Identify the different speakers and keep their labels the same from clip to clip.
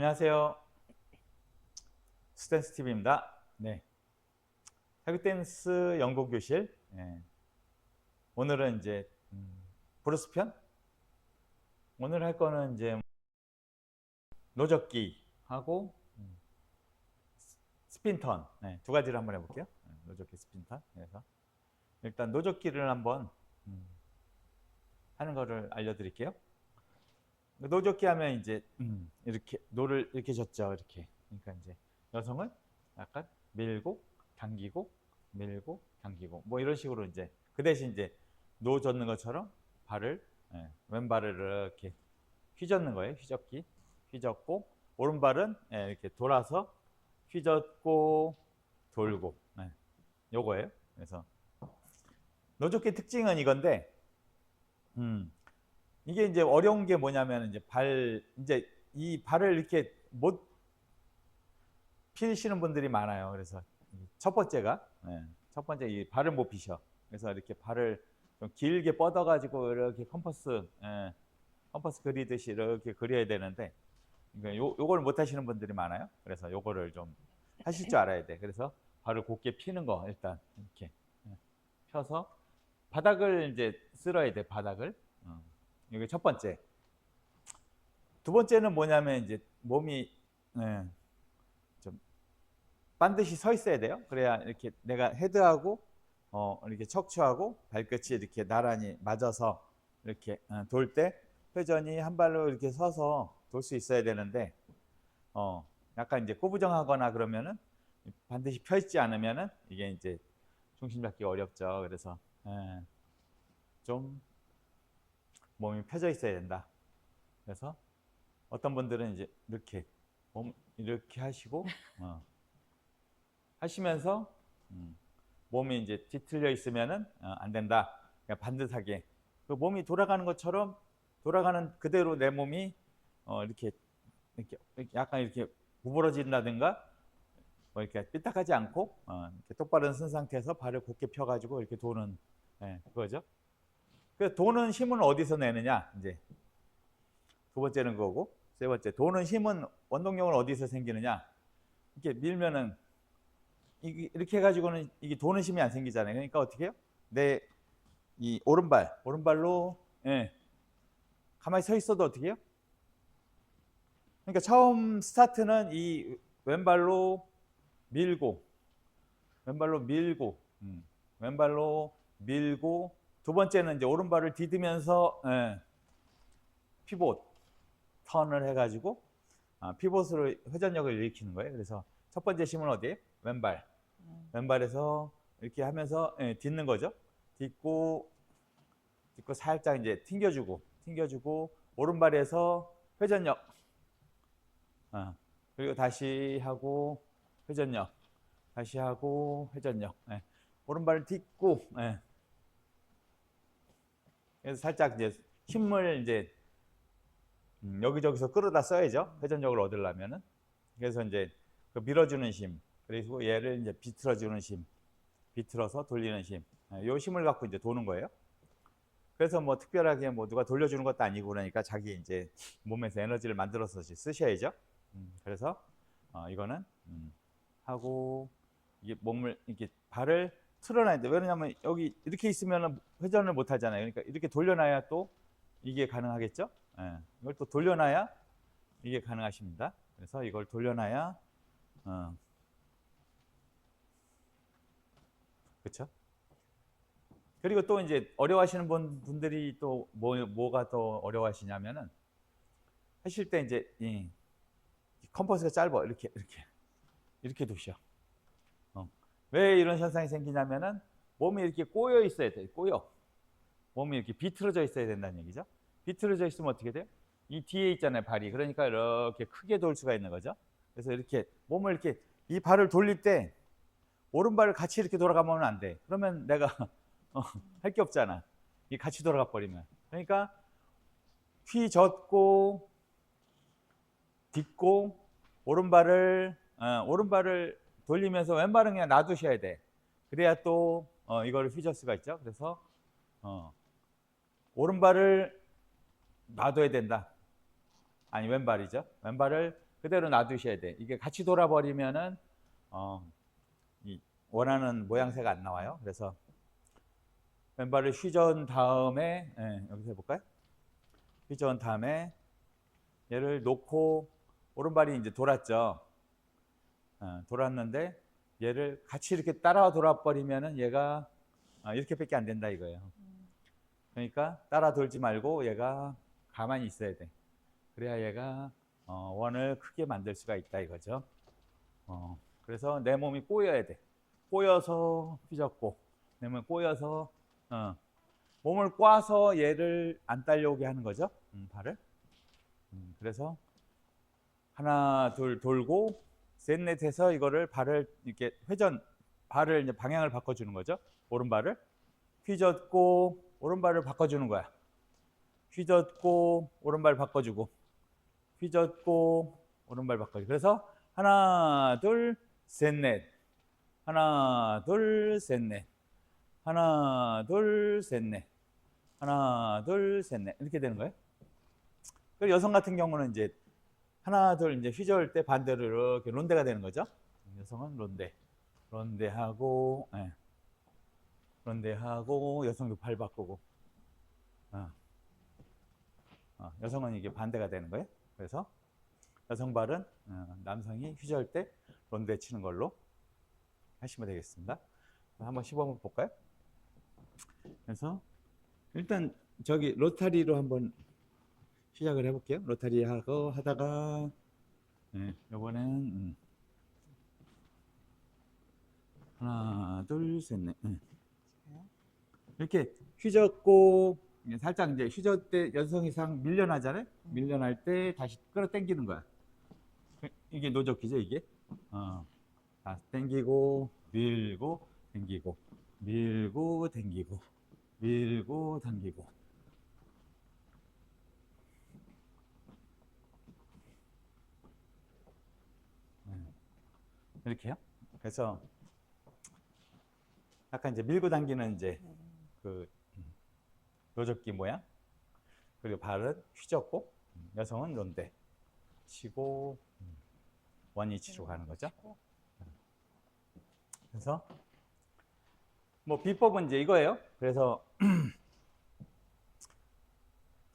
Speaker 1: 안녕하세요. 스탠스 TV입니다. 네. 태극 댄스 연구 교실. 네. 오늘은 이제 음, 브루스 편. 오늘 할 거는 이제 노젓기 하고 음, 스핀턴 네, 두 가지를 한번 해볼게요. 네, 노젓기 스핀턴. 그래서 일단 노젓기를 한번 음, 하는 거를 알려드릴게요. 노젓기 하면 이제 음, 이렇게 노를 이렇게 젓죠 이렇게. 그러니까 이제 여성을 약간 밀고 당기고 밀고 당기고 뭐 이런 식으로 이제 그 대신 이제 노 젓는 것처럼 발을 예, 왼발을 이렇게 휘젓는 거예요 휘젓기. 휘젓고 오른발은 예, 이렇게 돌아서 휘젓고 돌고 예, 요거예요. 그래서 노젓기 특징은 이건데 음, 이게 이제 어려운 게 뭐냐면 이제 발 이제 이 발을 이렇게 못 피시는 분들이 많아요. 그래서 첫 번째가 예, 첫 번째 이 발을 못 피셔. 그래서 이렇게 발을 좀 길게 뻗어 가지고 이렇게 컴퍼스 예, 컴퍼스 그리듯이 이렇게 그려야 되는데 그러니까 요 요걸 못 하시는 분들이 많아요. 그래서 요거를 좀 하실 줄 알아야 돼. 그래서 발을 곧게 피는 거 일단 이렇게 예, 펴서 바닥을 이제 쓸어야 돼. 바닥을. 어. 이게 첫 번째. 두 번째는 뭐냐면 이제 몸이 예, 좀 반드시 서 있어야 돼요. 그래야 이렇게 내가 헤드하고 어, 이렇게 척추하고 발끝이 이렇게 나란히 맞아서 이렇게 어, 돌때 회전이 한 발로 이렇게 서서 돌 수 있어야 되는데 어, 약간 이제 꼬부정하거나 그러면은 반드시 펴 있지 않으면은 이게 이제 중심 잡기 어렵죠. 그래서 예, 좀 몸이 펴져 있어야 된다. 그래서 어떤 분들은 이제 이렇게 몸 이렇게 하시고 어, 하시면서 음, 몸이 이제 뒤틀려 있으면은 어, 안 된다. 그러니까 반듯하게 그 몸이 돌아가는 것처럼 돌아가는 그대로 내 몸이 어, 이렇게, 이렇게 약간 이렇게 구부러진다든가 뭐 이렇게 삐딱하지 않고 어, 이렇게 똑바로 쓴 상태에서 발을 곧게 펴가지고 이렇게 도는 예, 그거죠. 그 도는 힘은 어디서 내느냐? 이제 두 번째는 그거고 세 번째 도는 힘은 원동력은 어디서 생기느냐? 이렇게 밀면은 이렇게 해가지고는 이게 도는 힘이 안 생기잖아요. 그러니까 어떻게 해요? 내 이 오른발 오른발로 예, 가만히 서 있어도 어떻게 해요? 그러니까 처음 스타트는 이 왼발로 밀고 왼발로 밀고 음, 왼발로 밀고 두 번째는 이제 오른발을 디디면서 예, 피봇 턴을 해가지고 아, 피봇으로 회전력을 일으키는 거예요. 그래서 첫 번째 힘은 어디에? 왼발. 왼발에서 이렇게 하면서 예, 딛는 거죠. 딛고 딛고 살짝 이제 튕겨주고 튕겨주고 오른발에서 회전력. 아, 그리고 다시 하고 회전력. 다시 하고 회전력. 예. 오른발을 딛고 예. 그래서 살짝 이제 힘을 이제 음, 여기저기서 끌어다 써야죠. 회전력을 얻으려면은. 그래서 이제 그 밀어주는 힘, 그리고 얘를 이제 비틀어주는 힘, 비틀어서 돌리는 힘. 예, 요 힘을 갖고 이제 도는 거예요. 그래서 뭐 특별하게 뭐 누가 돌려주는 것도 아니고 그러니까 자기 이제 몸에서 에너지를 만들어서 쓰셔야죠. 음, 그래서 어, 이거는 음, 하고 이게 몸을 이렇게 발을 틀어놔야 돼. 왜냐하면 여기 이렇게 있으면 회전을 못 하잖아요. 그러니까 이렇게 돌려놔야 또 이게 가능하겠죠. 예, 이걸 또 돌려놔야 이게 가능하십니다. 그래서 이걸 돌려놔야 어, 그렇죠. 그리고 또 이제 어려워하시는 분, 분들이 또 뭐, 뭐가 더 어려워하시냐면은 하실 때 이제 이 컴퍼스가 짧아 이렇게 이렇게 이렇게 두셔. 어. 왜 이런 현상이 생기냐면은 몸이 이렇게 꼬여 있어야 돼. 꼬여. 몸이 이렇게 비틀어져 있어야 된다는 얘기죠. 비틀어져 있으면 어떻게 돼요? 이 뒤에 있잖아요, 발이. 그러니까 이렇게 크게 돌 수가 있는 거죠. 그래서 이렇게 몸을 이렇게 이 발을 돌릴 때 오른발을 같이 이렇게 돌아가면 안 돼. 그러면 내가 어, 할게 없잖아. 이 같이 돌아가 버리면. 그러니까 휘젓고 딛고 오른발을 어, 오른발을 돌리면서 왼발은 그냥 놔두셔야 돼. 그래야 또 어, 이거를 휘젓을 수가 있죠. 그래서 어, 오른발을 놔둬야 된다. 아니 왼발이죠. 왼발을 그대로 놔두셔야 돼. 이게 같이 돌아버리면은 어, 이 원하는 모양새가 안 나와요. 그래서 왼발을 휘저은 다음에 예, 여기서 해볼까요? 휘저은 다음에 얘를 놓고 오른발이 이제 돌았죠. 어, 돌았는데 얘를 같이 이렇게 따라 돌아버리면은 얘가 아, 이렇게밖에 안 된다 이거예요. 그러니까 따라 돌지 말고 얘가 가만히 있어야 돼. 그래야 얘가 어, 원을 크게 만들 수가 있다 이거죠. 어, 그래서 내 몸이 꼬여야 돼. 꼬여서 휘젓고 내 몸이 꼬여서 어, 몸을 꽈서 얘를 안 딸려오게 하는 거죠. 음, 발을. 음, 그래서 하나 둘 돌고 셋넷 해서 이거를 발을 이렇게 회전 발을 이제 방향을 바꿔주는 거죠. 오른발을 휘젓고 오른발을 바꿔주는 거야. 휘젓고 오른발 바꿔주고 휘젓고 오른발 바꿔주고 그래서 하나 둘 셋 넷 하나 둘 셋 넷 하나 둘 셋 넷 하나 둘 셋 넷 이렇게 되는 거예요. 그리고 여성 같은 경우는 이제 하나 둘 이제 휘저을 때 반대로 이렇게 론데가 되는 거죠. 여성은 론데 론데하고 예. 론데하고 여성도 발 바꾸고 어. 어, 여성은 이게 반대가 되는 거예요. 그래서 여성 발은 어, 남성이 휘저을 때 론데 치는 걸로 하시면 되겠습니다. 한번 시범을 볼까요? 그래서 일단 저기 로타리로 한번 시작을 해볼게요. 로타리 하고 하다가 네, 이번엔 음. 하나 둘 셋 넷 네. 이렇게 휘젓고 살짝 이제 휘젓 때 여성 이상 밀려나잖아요. 밀려날 때 다시 끌어당기는 거야. 이게 노젓기죠 이게. 어. 다 당기고 밀고 당기고 밀고 당기고 밀고 당기고. 이렇게요. 그래서 약간 이제 밀고 당기는 이제 그 노젓기 모양 그리고 발은 휘젓고 여성은 론데 치고 원위치로 가는 거죠. 그래서 뭐 비법은 이제 이거예요. 그래서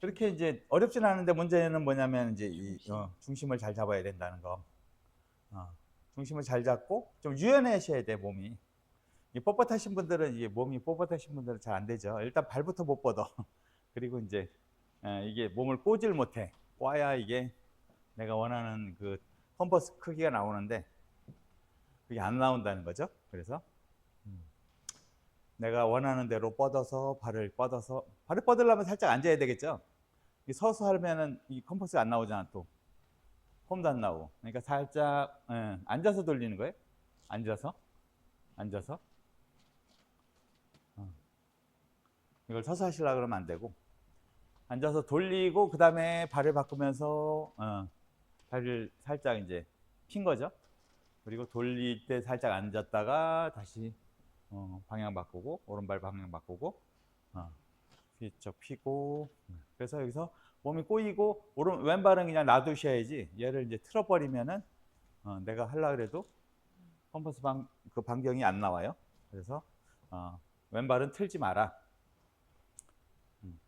Speaker 1: 그렇게 이제 어렵진 않은데 문제는 뭐냐면 이제 이 어, 중심을 잘 잡아야 된다는 거. 어, 중심을 잘 잡고 좀 유연하셔야 돼 몸이. 이 뻣뻣하신 분들은 이게 몸이 뻣뻣하신 분들은 잘 안 되죠. 일단 발부터 못 뻗어. 그리고 이제 에, 이게 몸을 꼬질 못해. 꽈야 이게 내가 원하는 그 컴퍼스 크기가 나오는데 그게 안 나온다는 거죠. 그래서 음, 내가 원하는 대로 뻗어서 발을 뻗어서 발을 뻗으려면 살짝 앉아야 되겠죠. 이 서서 하면은 이 컴퍼스가 안 나오잖아 또 안 나오고. 그러니까 살짝 예, 앉아서 돌리는 거예요. 앉아서 앉아서 어. 이걸 서서 하시려 그러면 안 되고 앉아서 돌리고 그 다음에 발을 바꾸면서 어, 발을 살짝 이제 핀 거죠. 그리고 돌릴 때 살짝 앉았다가 다시 어, 방향 바꾸고 오른발 방향 바꾸고 어, 휘쩍 피고 그래서 여기서 몸이 꼬이고 오른 왼발은 그냥 놔두셔야지 얘를 이제 틀어버리면은 어, 내가 하려 그래도 컴퍼스 방, 그 반경이 안 나와요. 그래서 어, 왼발은 틀지 마라. 음,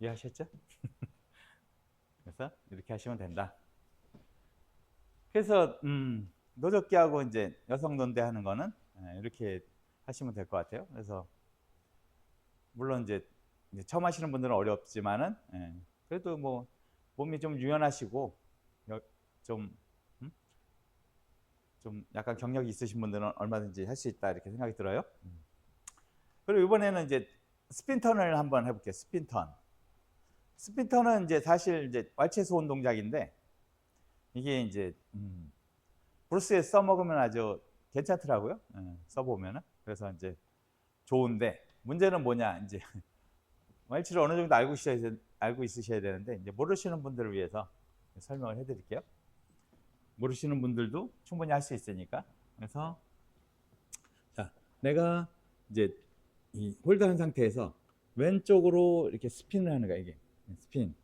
Speaker 1: 이해하셨죠? 그래서 이렇게 하시면 된다. 그래서 음, 노젓기하고 이제 여성 논대하는 거는 예, 이렇게 하시면 될 것 같아요. 그래서 물론 이제 처음 하시는 분들은 어렵지만은 예, 그래도 뭐 몸이 좀 유연하시고 여- 좀 음? 좀 약간 경력이 있으신 분들은 얼마든지 할 수 있다 이렇게 생각이 들어요. 음. 그리고 이번에는 이제 스핀턴을 한번 해볼게요. 스핀턴. 스핀턴은 이제 사실 이제 왈체스 온 동작인데 이게 이제 음, 브루스에 써먹으면 아주 괜찮더라고요. 예, 써보면은 그래서 이제 좋은데 문제는 뭐냐 이제 왈츠를 어느 정도 알고 있어야 되- 알고 있으셔야 되는데 이제 모르시는 분들을 위해서 설명을 해드릴게요. 모르시는 분들도 충분히 할 수 있으니까 그래서 자 내가 이제 이 홀드한 상태에서 왼쪽으로 이렇게 스핀을 하는 거야 이게 스핀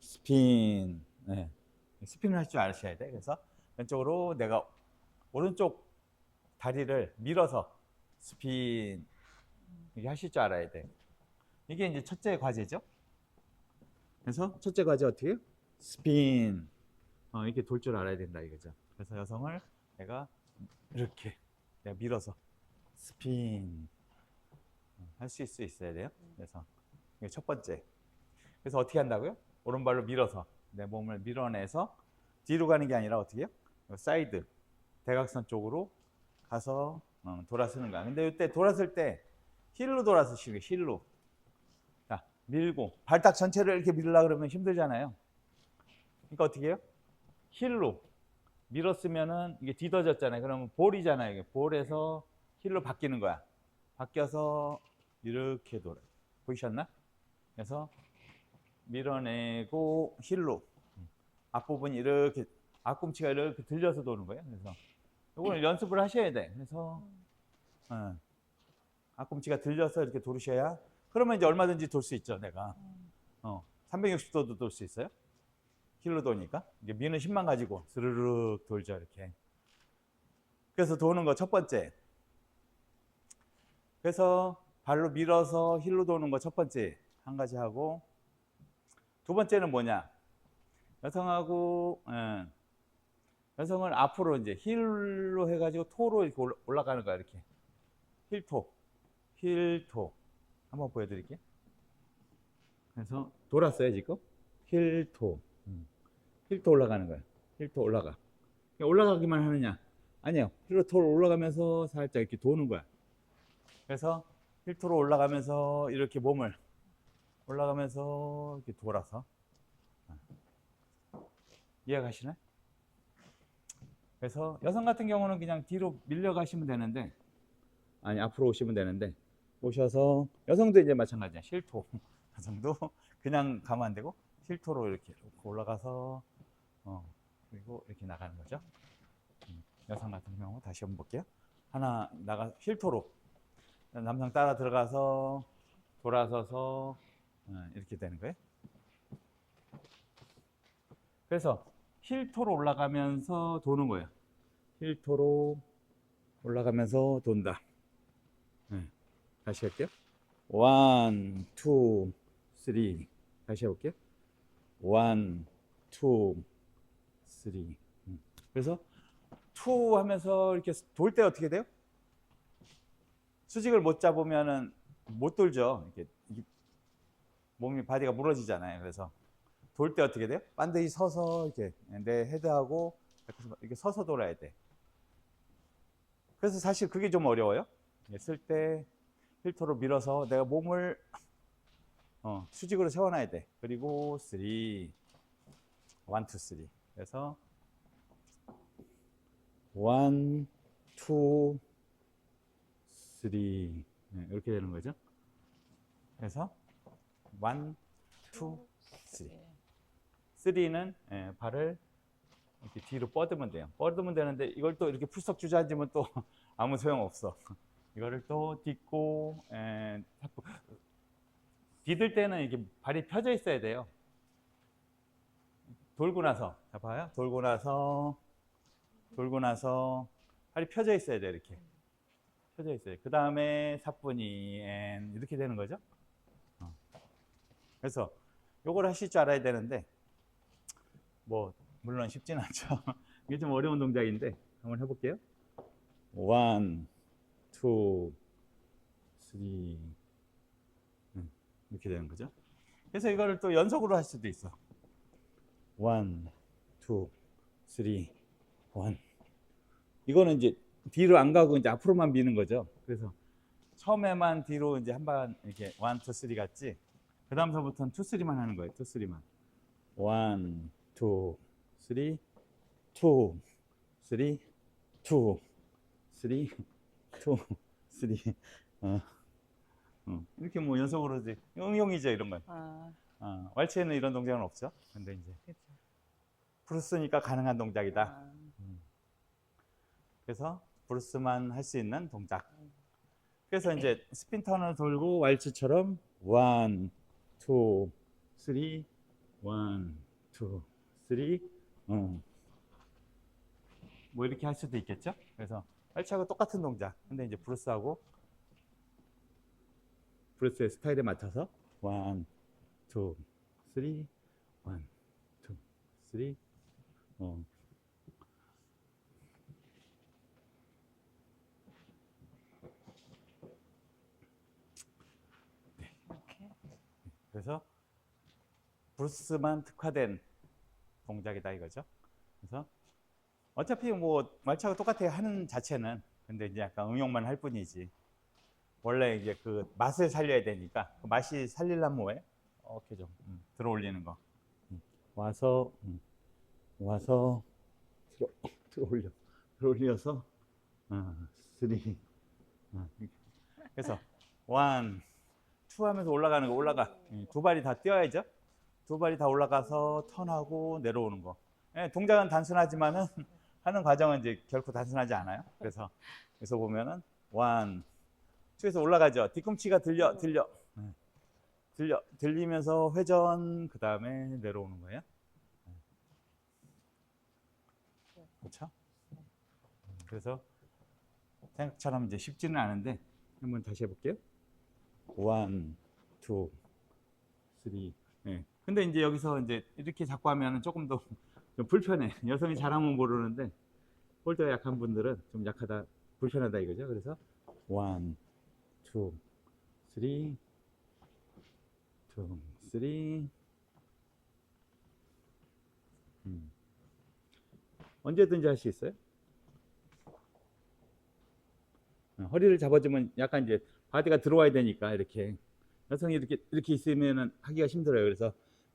Speaker 1: 스핀 네. 스핀을 할 줄 아셔야 돼. 그래서 왼쪽으로 내가 오른쪽 다리를 밀어서 스핀 이렇게 하실 줄 알아야 돼. 이게 이제 첫째 과제죠. 그래서 첫째 과제 어떻게 해요? 스핀. 어, 이렇게 돌 줄 알아야 된다 이거죠. 그래서 여성을 내가 이렇게 내가 밀어서 스핀 할수 있어야 돼요. 그래서 이게 첫 번째. 그래서 어떻게 한다고요? 오른발로 밀어서 내 몸을 밀어내서 뒤로 가는 게 아니라 어떻게 해요? 사이드 대각선 쪽으로 가서 어, 돌아서는 거야. 근데 이때 돌았을 때 힐로 돌아서시는 거예요. 힐로. 자, 밀고 발딱 전체를 이렇게 밀으려 그러면 힘들잖아요. 그러니까 어떻게 해요? 힐로 밀었으면은 이게 뒤덮어졌잖아요. 그러면 볼이잖아요. 이게 볼에서 힐로 바뀌는 거야. 바뀌어서 이렇게 돌아. 보이셨나? 그래서 밀어내고 힐로 앞부분이 이렇게 앞꿈치가 이렇게 들려서 도는 거예요. 그래서 이거는 연습을 하셔야 돼. 그래서 어, 앞꿈치가 들려서 이렇게 돌으셔야 그러면 이제 얼마든지 돌 수 있죠. 내가 어, 360도도 돌 수 있어요. 힐로 도니까 이게 미는 힘만 가지고 스르륵 돌죠 이렇게. 그래서 도는 거 첫 번째. 그래서 발로 밀어서 힐로 도는 거 첫 번째 한 가지 하고 두 번째는 뭐냐? 여성하고 예, 여성을 앞으로 이제 힐로 해가지고 토로 이렇게 올라- 올라가는 거야 이렇게 힐토 힐토 한번 보여드릴게요. 그래서 돌았어요 지금? 힐토. 음. 힐토 올라가는 거야. 힐토 올라가. 올라가기만 하느냐? 아니요. 힐로 토로 올라가면서 살짝 이렇게 도는 거야. 그래서 힐토로 올라가면서 이렇게 몸을 올라가면서 이렇게 돌아서. 이해가시나요? 그래서 여성 같은 경우는 그냥 뒤로 밀려 가시면 되는데 아니 앞으로 오시면 되는데 오셔서 여성도 이제 마찬가지야. 실토. 여성도 그냥 가면 안 되고 실토로 이렇게 올라가서 어 그리고 이렇게 나가는 거죠. 음, 여성 같은 경우 다시 한번 볼게요. 하나 나가 실토로. 남성 따라 들어가서 돌아서서 어, 이렇게 되는 거예요. 그래서 힐토로 올라가면서 도는 거예요. 힐토로 올라가면서 돈다. 네. 다시 할게요. 원, 투, 쓰리. 다시 해볼게요. 원, 투, 쓰리. 음. 그래서 투 하면서 이렇게 돌 때 어떻게 돼요? 수직을 못 잡으면은 못 돌죠. 이렇게 몸이 바디가 무너지잖아요. 그래서 돌 때 어떻게 돼요? 반드시 서서 이렇게 내 헤드하고 이렇게 서서 돌아야 돼. 그래서 사실 그게 좀 어려워요. 쓸 때 힐터로 밀어서 내가 몸을 어, 수직으로 세워놔야 돼. 그리고 3, 1, 2, 3. 그래서 1, 2, 3. 네, 이렇게 되는 거죠. 그래서 1, 2, 3. 3는 예, 발을 이렇게 뒤로 뻗으면 돼요. 뻗으면 되는데 이걸 또 이렇게 풀썩 주저앉으면 또 아무 소용 없어. 이거를 또 딛고 에, 자꾸 디딜 때는 이렇게 발이 펴져 있어야 돼요. 돌고 나서 자 봐요. 돌고 나서 돌고 나서 발이 펴져 있어야 돼 이렇게 펴져 있어요. 그 다음에 사뿐히 엔 이렇게 되는 거죠. 어. 그래서 요걸 하실 줄 알아야 되는데 뭐 물론 쉽진 않죠. 이게 좀 어려운 동작인데 한번 해볼게요. 원, 투, 쓰리 음, 이렇게 되는 거죠. 그래서 이거를 또 연속으로 할 수도 있어. 원, 투, 쓰리, 원. 이거는 이제 뒤로 안 가고 이제 앞으로만 미는 거죠. 그래서 처음에만 뒤로 이제 한 번 이렇게 원, 투, 쓰리 갔지. 그 다음서부터는 투, 쓰리만 하는 거예요. 투, 쓰리만. 원, 투, 쓰리, 투, 쓰리, 투, 쓰리, 투, 쓰리. 어, 어. 이렇게 뭐 연속으로 이제 응용이죠 이런 건.
Speaker 2: 아,
Speaker 1: 어, 왈츠에는 이런 동작은 없죠. 근데 이제
Speaker 2: 그렇죠.
Speaker 1: 브루스니까 가능한 동작이다.
Speaker 2: 아,
Speaker 1: 그래서 브루스만 할 수 있는 동작. 그래서 이제 스핀 턴을 돌고 왈츠처럼 원, 투, 쓰리, 원, 투, 쓰리, 음. 뭐 이렇게 할 수도 있겠죠? 그래서 팔차하고 똑같은 동작. 근데 이제 브루스하고 브루스의 스타일에 맞춰서 원, 투, 쓰리, 원, 투, 쓰리, 어.
Speaker 2: 이렇게.
Speaker 1: 그래서 브루스만 특화된 동작이다 이거죠. 어차피 뭐 말차하고 똑같아요 하는 자체는 근데 이제 약간 응용만 할 뿐이지. 원래 이제 그 맛을 살려야 되니까 그 맛이 살리려면 뭐해? 이렇게 좀 음, 들어 올리는 거. 음, 와서 음, 와서 들어 들어 올려 들어 올려서 어, 쓰리. 어, 이렇게. 그래서 원, 투 하면서 올라가는 거 올라가. 음, 두 발이 다 뛰어야죠. 두 발이 다 올라가서 턴하고 내려오는 거. 예, 동작은 단순하지만은 하는 과정은 이제 결코 단순하지 않아요 그래서 그래서 보면은 원, 투에서 올라가죠 뒤꿈치가 들려 들려 예. 들려 들리면서 회전 그 다음에 내려오는 거예요 예. 그렇죠 그래서 생각처럼 이제 쉽지는 않은데 한번 다시 해볼게요. 원, 투, 쓰리. 예. 근데 이제 여기서 이제 이렇게 자꾸 하면은 조금 더 좀 불편해. 여성이 잘하면 모르는데 홀더 약한 분들은 좀 약하다, 불편하다 이거죠. 그래서 원, 투, 쓰리, 투, 쓰리. 음. 언제든지 할 수 있어요. 어, 허리를 잡아주면 약간 이제 바디가 들어와야 되니까 이렇게 여성이 이렇게 이렇게 있으면은 하기가 힘들어요. 그래서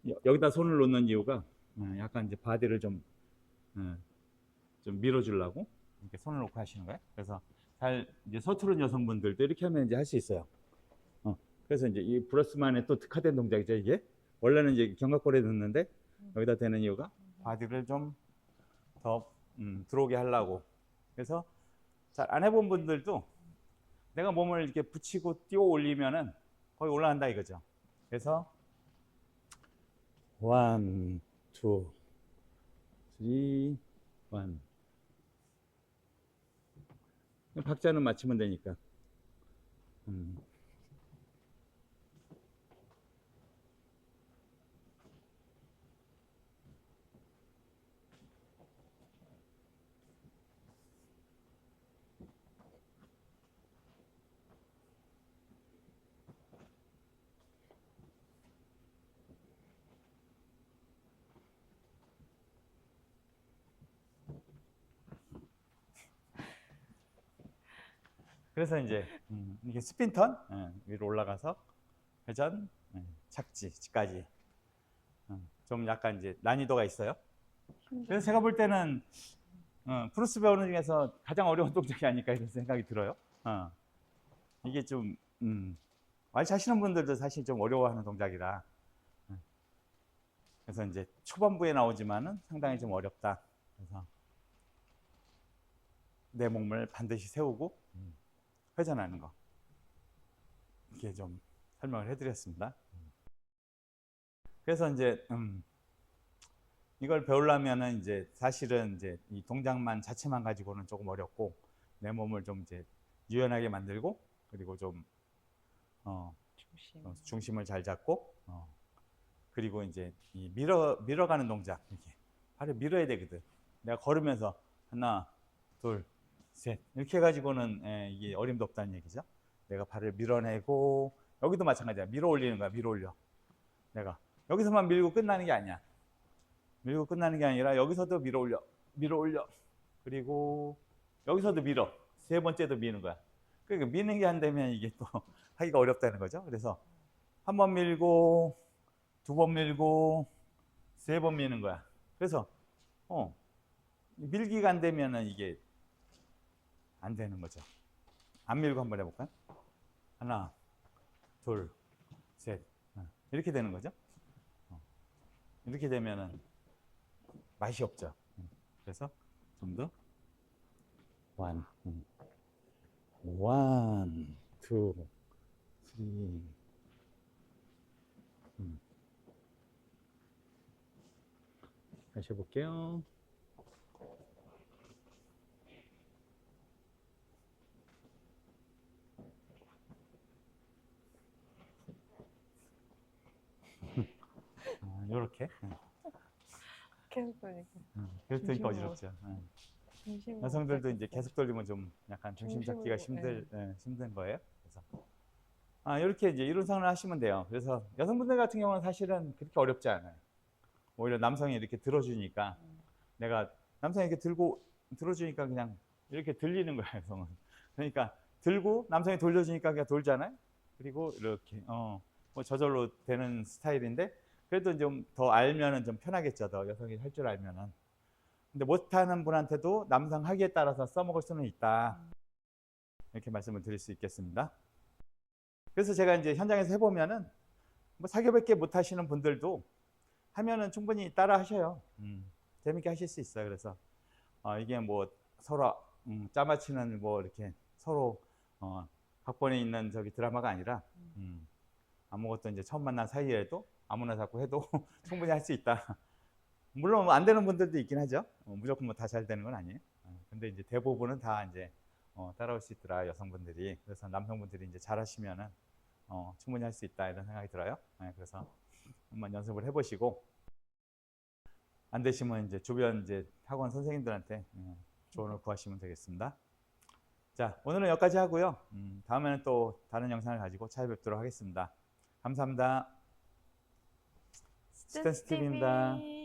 Speaker 1: 여- 여기다 손을 놓는 이유가 어, 약간 이제 바디를 좀, 어, 좀 밀어주려고 이렇게 손을 놓고 하시는 거예요. 그래서 잘 이제 서투른 여성분들도 이렇게 하면 이제 할 수 있어요. 어, 그래서 이제 이 브러스만의 또 특화된 동작이죠. 이게 원래는 이제 견갑골에 넣는데 여기다 대는 이유가 바디를 좀더 음, 들어오게 하려고. 그래서 잘 안 해본 분들도 내가 몸을 이렇게 붙이고 띄워 올리면은 거의 올라간다 이거죠. 그래서 원, 투, 쓰리, 원. 박자는 맞추면 되니까. 음. 그래서 이제 음, 이게 스핀턴 예, 위로 올라가서 회전, 예, 착지까지 음, 좀 약간 이제 난이도가 있어요. 그래서 제가 볼 때는 어, 브루스 배우는 중에서 가장 어려운 동작이 아닐까 이런 생각이 들어요. 어. 이게 좀 음, 말치 하시는 분들도 사실 좀 어려워하는 동작이라. 예. 그래서 이제 초반부에 나오지만은 상당히 좀 어렵다. 그래서 내 몸을 반드시 세우고 음, 회전하는 거 이렇게 좀 설명을 해드렸습니다. 그래서 이제 음, 이걸 배우려면은 이제 사실은 이제 이 동작만 자체만 가지고는 조금 어렵고 내 몸을 좀 이제 유연하게 만들고 그리고 좀 어,
Speaker 2: 중심.
Speaker 1: 어, 중심을 잘 잡고 어, 그리고 이제 이 밀어 밀어가는 동작 이렇게 발을 밀어야 되거든. 내가 걸으면서 하나 둘 셋 이렇게 해가지고는 예, 이게 어림도 없다는 얘기죠. 내가 발을 밀어내고 여기도 마찬가지야. 밀어 올리는 거야. 밀어 올려. 내가 여기서만 밀고 끝나는 게 아니야. 밀고 끝나는 게 아니라 여기서도 밀어 올려. 밀어 올려. 그리고 여기서도 밀어. 세 번째도 미는 거야. 그러니까 미는 게 안 되면 이게 또 하기가 어렵다는 거죠. 그래서 한 번 밀고 두 번 밀고 세 번 미는 거야. 그래서 어 밀기가 안 되면은 이게 안 되는 거죠. 안 밀고 한번 해볼까요? 하나, 둘, 셋 어, 이렇게 되는 거죠. 어, 이렇게 되면은 맛이 없죠. 음, 그래서 좀 더 원, 음. 원, 투, 쓰리. 음.
Speaker 2: 다시 해볼게요.
Speaker 1: 어, 요렇게. 응.
Speaker 3: 계속 돌리고
Speaker 1: 응. 그래서 되니까. 어지럽죠. 응. 여성들도
Speaker 3: 계속
Speaker 1: 이제 계속 돌리면 좀 약간 중심 잡기가
Speaker 3: 중심으로,
Speaker 1: 힘들 예, 힘든 거예요. 그래서 아 이렇게 이제 이론상을 하시면 돼요. 그래서 여성분들 같은 경우는 사실은 그렇게 어렵지 않아요. 오히려 남성이 이렇게 들어주니까
Speaker 3: 음.
Speaker 1: 내가 남성이 이렇게 들고 들어주니까 그냥 이렇게 들리는 거예요. 여성은. 그러니까 들고 남성이 돌려주니까 그냥 돌잖아요. 그리고 이렇게 어뭐 저절로 되는 스타일인데 그래도 좀 더 알면은 좀 편하겠죠. 더 여성이 할 줄 알면은. 근데 못하는 분한테도 남성 하기에 따라서 써먹을 수는 있다. 이렇게 말씀을 드릴 수 있겠습니다. 그래서 제가 이제 현장에서 해보면은 뭐 사교밖에 못 하시는 분들도 하면은 충분히 따라 하셔요. 음, 재밌게 하실 수 있어요. 그래서 어, 이게 뭐 서로 음, 짜맞히는 뭐 이렇게 서로 어, 각본에 있는 저기 드라마가 아니라 음, 아무것도 이제 처음 만난 사이에도 아무나 자꾸 해도 충분히 할 수 있다. 물론 뭐 안 되는 분들도 있긴 하죠. 어, 무조건 뭐 다 잘 되는 건 아니에요. 어, 근데 이제 대부분은 다 이제 어, 따라올 수 있더라 여성분들이. 그래서 남성분들이 이제 잘하시면은 어, 충분히 할 수 있다 이런 생각이 들어요. 네, 그래서 한번 연습을 해보시고 안 되시면 이제 주변 이제 학원 선생님들한테 음, 조언을 구하시면 되겠습니다. 자 오늘은 여기까지 하고요. 음, 다음에는 또 다른 영상을 가지고 찾아뵙도록 하겠습니다. 감사합니다. 스탠스 TV입니다.
Speaker 3: TV.